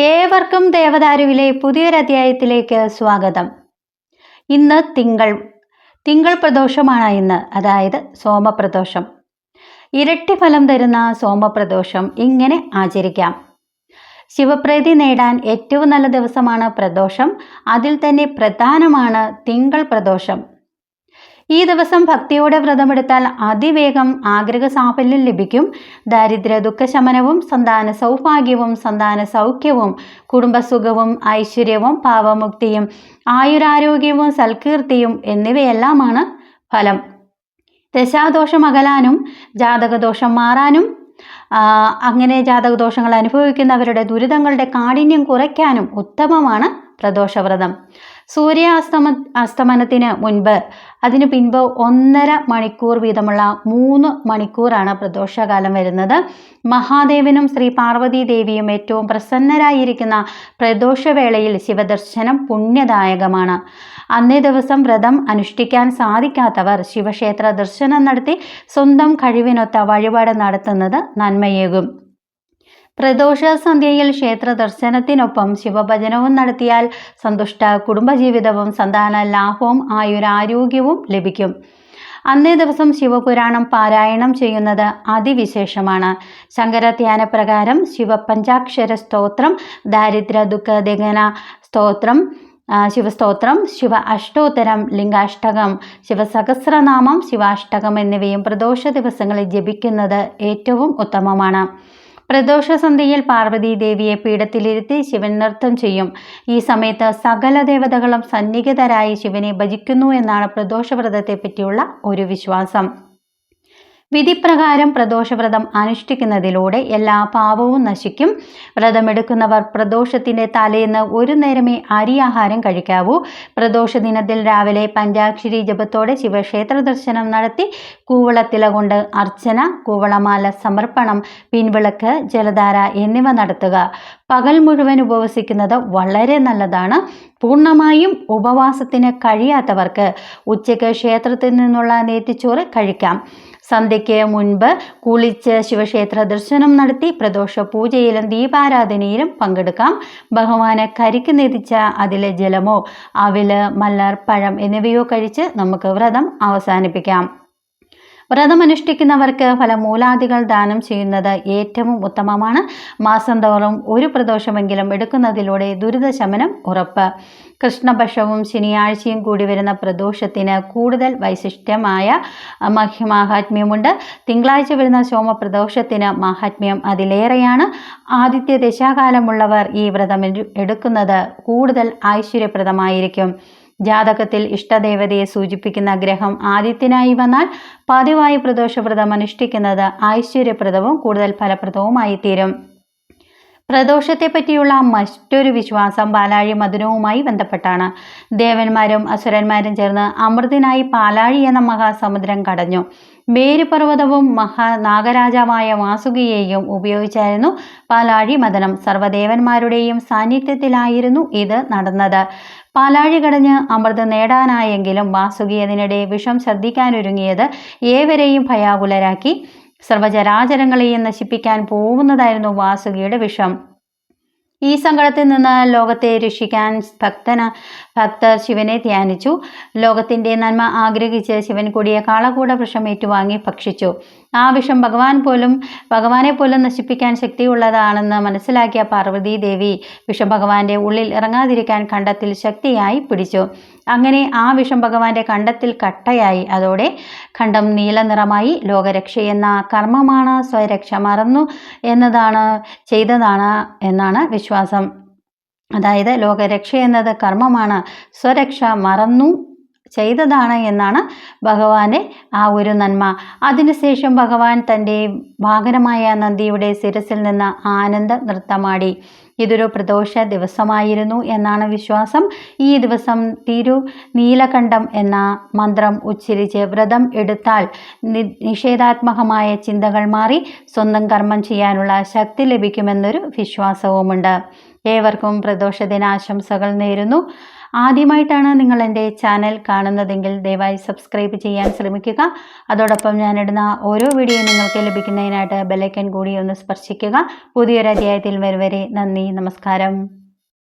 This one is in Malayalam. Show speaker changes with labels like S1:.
S1: ഏവർക്കും ദേവദാരുവിലെ പുതിയൊരധ്യായത്തിലേക്ക് സ്വാഗതം. ഇന്ന് തിങ്കൾ തിങ്കൾ പ്രദോഷമാണ് ഇന്ന് അതായത് സോമപ്രദോഷം. ഇരട്ടി ഫലം തരുന്ന സോമപ്രദോഷം ഇങ്ങനെ ആചരിക്കാം. ശിവപ്രീതി നേടാൻ ഏറ്റവും നല്ല ദിവസമാണ് പ്രദോഷം. അതിൽ തന്നെ പ്രധാനമാണ് തിങ്കൾ പ്രദോഷം. ഈ ദിവസം ഭക്തിയോടെ വ്രതമെടുത്താൽ അതിവേഗം ആഗ്രഹ സാഫല്യം ലഭിക്കും. ദാരിദ്ര്യ ദുഃഖശമനവും സന്താന സൗഭാഗ്യവും സന്താന സൗഖ്യവും കുടുംബസുഖവും ഐശ്വര്യവും പാവമുക്തിയും ആയുരാരോഗ്യവും സൽകീർത്തിയും എന്നിവയെല്ലാമാണ് ഫലം. ദശാദോഷം അകലാനും ജാതകദോഷം മാറാനും അങ്ങനെ ജാതകദോഷങ്ങൾ അനുഭവിക്കുന്നവരുടെ ദുരിതങ്ങളുടെ കാഠിന്യം കുറയ്ക്കാനും ഉത്തമമാണ് പ്രദോഷവ്രതം. സൂര്യ അസ്തമ അസ്തമനത്തിന് മുൻപ് അതിനു പിൻപ് ഒന്നര മണിക്കൂർ വീതമുള്ള മൂന്ന് മണിക്കൂറാണ് പ്രദോഷകാലം വരുന്നത്. മഹാദേവനും ശ്രീ പാർവതി ദേവിയും ഏറ്റവും പ്രസന്നരായിരിക്കുന്ന പ്രദോഷവേളയിൽ ശിവദർശനം പുണ്യദായകമാണ്. അന്നേ ദിവസം വ്രതം അനുഷ്ഠിക്കാൻ സാധിക്കാത്തവർ ശിവക്ഷേത്ര ദർശനം നടത്തി സ്വന്തം കഴിവിനൊത്ത വഴിപാട് നടത്തുന്നത് നന്മയേകും. പ്രദോഷ സന്ധ്യയിൽ ക്ഷേത്ര ദർശനത്തിനൊപ്പം ശിവഭജനവും നടത്തിയാൽ സന്തുഷ്ട കുടുംബജീവിതവും സന്താന ലാഭവും ആയുരാരോഗ്യവും ലഭിക്കും. അന്നേ ദിവസം ശിവപുരാണം പാരായണം ചെയ്യുന്നത് അതിവിശേഷമാണ്. ശങ്കരധ്യാനപ്രകാരം ശിവപഞ്ചാക്ഷര സ്തോത്രം ദാരിദ്ര്യ ദുഃഖ ദഗന സ്തോത്രം ശിവസ്തോത്രം ശിവ അഷ്ടോത്തരം ലിംഗാഷ്ടകം ശിവസഹസ്രനാമം ശിവാഷ്ടകം എന്നിവയും പ്രദോഷ ദിവസങ്ങളിൽ ജപിക്കുന്നത് ഏറ്റവും ഉത്തമമാണ്. പ്രദോഷ സന്ധ്യയിൽ പാർവതി ദേവിയെ പീഠത്തിലിരുത്തി ശിവൻ നൃത്തം ചെയ്യും. ഈ സമയത്ത് സകല ദേവതകളും സന്നിഹിതരായി ശിവനെ ഭജിക്കുന്നു എന്നാണ് പ്രദോഷവ്രതത്തെ പറ്റിയുള്ള ഒരു വിശ്വാസം. വിധിപ്രകാരം പ്രദോഷവ്രതം അനുഷ്ഠിക്കുന്നതിലൂടെ എല്ലാ പാപവും നശിക്കും. വ്രതമെടുക്കുന്നവർ പ്രദോഷത്തിന്റെ തലേന്ന് ഒരു നേരമേ അരിയാഹാരം കഴിക്കാവൂ. പ്രദോഷ ദിനത്തിൽ രാവിലെ പഞ്ചാക്ഷരി ജപത്തോടെ ശിവക്ഷേത്ര ദർശനം നടത്തി കൂവളത്തില കൊണ്ട് അർച്ചന കൂവളമാല സമർപ്പണം പിൻവിളക്ക് ജലധാര എന്നിവ നടത്തുക. പകൽ മുഴുവൻ ഉപവസിക്കുന്നത് വളരെ നല്ലതാണ്. പൂർണമായും ഉപവാസത്തിന് കഴിയാത്തവർക്ക് ഉച്ചയ്ക്ക് ക്ഷേത്രത്തിൽ നിന്നുള്ള നേറ്റിച്ചോറ് കഴിക്കാം. സന്ധ്യയ്ക്ക് മുൻപ് കുളിച്ച് ശിവക്ഷേത്ര ദർശനം നടത്തി പ്രദോഷ പൂജയിലും ദീപാരാധനയിലും പങ്കെടുക്കാം. ഭഗവാന് കരിക്ക് നെതിച്ച അതിലെ ജലമോ അവിൽ മല്ലർ പഴം എന്നിവയോ കഴിച്ച് നമുക്ക് വ്രതം അവസാനിപ്പിക്കാം. വ്രതം അനുഷ്ഠിക്കുന്നവർക്ക് ഫലമൂലാദികൾ ദാനം ചെയ്യുന്നത് ഏറ്റവും ഉത്തമമാണ്. മാസം തോറും ഒരു പ്രദോഷമെങ്കിലും എടുക്കുന്നതിലൂടെ ദുരിതശമനം ഉറപ്പ്. കൃഷ്ണപക്ഷവും ശനിയാഴ്ചയും കൂടി വരുന്ന പ്രദോഷത്തിന് കൂടുതൽ വൈശിഷ്ട്യമായ മഹിമാഹാത്മ്യമുണ്ട്. തിങ്കളാഴ്ച വരുന്ന സോമപ്രദോഷത്തിന് മാഹാത്മ്യം അതിലേറെയാണ്. ആദിത്യ ദശാകാലമുള്ളവർ ഈ വ്രതം എടുക്കുന്നത് കൂടുതൽ ഐശ്വര്യപ്രദമായിരിക്കും. ജാതകത്തിൽ ഇഷ്ടദേവതയെ സൂചിപ്പിക്കുന്ന ഗ്രഹം ആദിത്യനായി വന്നാൽ പതിവായി പ്രദോഷവ്രതം അനുഷ്ഠിക്കുന്നത് ഐശ്വര്യപ്രദവും കൂടുതൽ ഫലപ്രദവുമായി തീരും പ്രദോഷത്തെ പറ്റിയുള്ള മറ്റൊരു വിശ്വാസം പാലാഴി മധുരവുമായി ബന്ധപ്പെട്ടാണ്. ദേവന്മാരും അസുരന്മാരും ചേർന്ന് അമൃതിനായി പാലാഴി എന്ന മഹാസമുദ്രം കടഞ്ഞു. മേരുപർവതവും മഹാ നാഗരാജാവായ വാസുകിയെയും ഉപയോഗിച്ചായിരുന്നു പാലാഴി മദനം. സർവദേവന്മാരുടെയും സാന്നിധ്യത്തിലായിരുന്നു ഇത് നടന്നത്. പാലാഴി കടഞ്ഞ് അമൃത് നേടാനായെങ്കിലും വാസുകി അതിനിടെ വിഷം ശ്രദ്ധിക്കാനൊരുങ്ങിയത് ഏവരെയും ഭയാകുലരാക്കി. സർവചരാചരങ്ങളെയും നശിപ്പിക്കാൻ പോകുന്നതായിരുന്നു വാസുകിയുടെ വിഷം. ഈ സങ്കടത്തിൽ നിന്ന് ലോകത്തെ രക്ഷിക്കാൻ ഭക്തന ഭക്തർ ശിവനെ ധ്യാനിച്ചു. ലോകത്തിന്റെ നന്മ ആഗ്രഹിച്ച് ശിവൻ കൂടിയ കാളകൂട വിഷം ഏറ്റുവാങ്ങി ഭക്ഷിച്ചു. ആ വിഷം ഭഗവാൻ പോലും ഭഗവാനെ പോലും നശിപ്പിക്കാൻ ശക്തിയുള്ളതാണെന്ന് മനസ്സിലാക്കിയ പാർവതി ദേവി വിഷം ഭഗവാന്റെ ഉള്ളിൽ ഇറങ്ങാതിരിക്കാൻ കണ്ടത്തിൽ ശക്തിയായി പിടിച്ചു. അങ്ങനെ ആ വിഷം ഭഗവാന്റെ കണ്ടത്തിൽ കട്ടയായി. അതോടെ ഖണ്ഡം നീലനിറമായി ലോകരക്ഷയെന്ന കർമ്മമാണ് സ്വയരക്ഷ മറന്നു എന്നതാണ് ചെയ്തതാണ് എന്നാണ് വിശ്വാസം. അതായത് ലോകരക്ഷ എന്നത് കർമ്മമാണ് സ്വരക്ഷ മറന്നു ചെയ്തതാണ് എന്നാണ് ഭഗവാന്റെ ആ ഒരു നന്മ. അതിനുശേഷം ഭഗവാൻ തന്റെ വാഹനമായ നന്ദിയുടെ ശിരസിൽ നിന്ന് ആനന്ദ നൃത്തമാടി. ഇതൊരു പ്രദോഷ ദിവസമായിരുന്നു എന്നാണ് വിശ്വാസം. ഈ ദിവസം തിരു നീലകണ്ഠം എന്ന മന്ത്രം ഉച്ചരിച്ച് വ്രതം എടുത്താൽ നിഷേധാത്മകമായ ചിന്തകൾ മാറി സ്വന്തം കർമ്മം ചെയ്യാനുള്ള ശക്തി ലഭിക്കുമെന്നൊരു വിശ്വാസവുമുണ്ട്. ഏവർക്കും പ്രദോഷ ദിനാശംസകൾ നേരുന്നു. ആദ്യമായിട്ടാണ് നിങ്ങൾ എന്റെ ചാനൽ കാണുന്നതെങ്കിൽ ദയവായി സബ്സ്ക്രൈബ് ചെയ്യാൻ ശ്രമിക്കുക. അതോടൊപ്പം ഞാനിടുന്ന ഓരോ വീഡിയോ നിങ്ങൾക്ക് ലഭിക്കുന്നതിനായിട്ട് ബെല്ലൈക്കൻ കൂടി ഒന്ന് സ്പർശിക്കുക. പുതിയൊരു അധ്യായത്തിൽ വരുവരെ നന്ദി നമസ്കാരം.